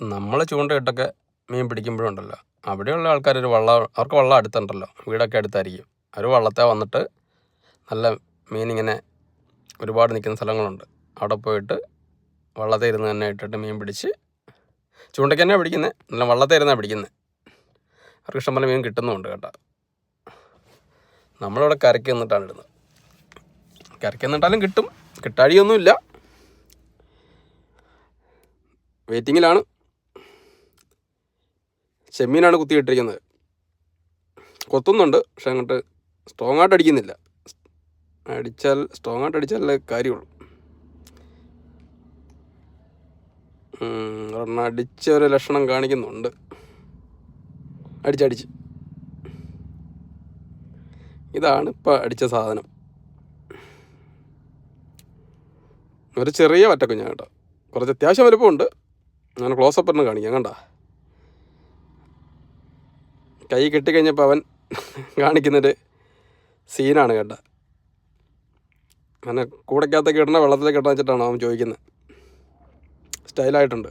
നമ്മൾ ചൂണ്ടയിട്ടൊക്കെ മീൻ പിടിക്കുമ്പോഴുണ്ടല്ലോ. അവിടെയുള്ള ആൾക്കാർ ഒരു വള്ളം അവർക്ക് വള്ളം അടുത്തുണ്ടല്ലോ. വീടൊക്കെ അടുത്തായിരിക്കും. അവർ വള്ളത്തെ വന്നിട്ട് നല്ല മീനിങ്ങനെ ഒരുപാട് നിൽക്കുന്ന സ്ഥലങ്ങളുണ്ട്. അവിടെ പോയിട്ട് വള്ളത്തെ ഇരുന്ന് തന്നെ ഇട്ടിട്ട് മീൻ പിടിച്ച് ചൂണ്ടയ്ക്ക് തന്നെ പിടിക്കുന്നത് നല്ല വള്ളത്തെ ഇരുന്നാണ് പിടിക്കുന്നത് അവർക്ക് ഇഷ്ടംപോലെ മീൻ കിട്ടുന്നുമുണ്ട് കേട്ടോ. നമ്മളിവിടെ കരയ്ക്ക് നിന്നിട്ടാണ് ഇടുന്നത്. കരയ്ക്ക് നിന്നിട്ടാലും കിട്ടും. കിട്ടാടിയൊന്നുമില്ല വെയിറ്റിങ്ങിലാണ് ചെമ്മീനാണ് കുത്തിയിട്ടിരിക്കുന്നത്. കൊത്തുന്നുണ്ട് പക്ഷെ അങ്ങോട്ട് സ്ട്രോങ് ആയിട്ട് അടിക്കുന്നില്ല. അടിച്ചാൽ സ്ട്രോങ് ആയിട്ട് അടിച്ചാലേ കാര്യമുള്ളൂ. ഒരെണ്ണം അടിച്ച ഒരു ലക്ഷണം കാണിക്കുന്നുണ്ട്. അടിച്ചടിച്ച് ഇതാണ് ഇപ്പം അടിച്ച സാധനം. ഒരു ചെറിയ വറ്റക്കുഞ്ഞാണ് കേട്ടോ. കുറച്ച് അത്യാവശ്യം വലുപ്പമുണ്ട്. ഞാൻ ക്ലോസപ്പ് ഒന്ന് കാണിക്കാം കണ്ട? കൈ കെട്ടിക്കഴിഞ്ഞപ്പോൾ അവൻ കാണിക്കുന്നൊരു സീനാണ് കേട്ടോ. അങ്ങനെ കൂടക്കകത്തൊക്കെ ഇടണ വെള്ളത്തിലേക്ക് ഇടണം വെച്ചിട്ടാണ് അവൻ ചോദിക്കുന്നത് സ്റ്റൈലായിട്ടുണ്ട്.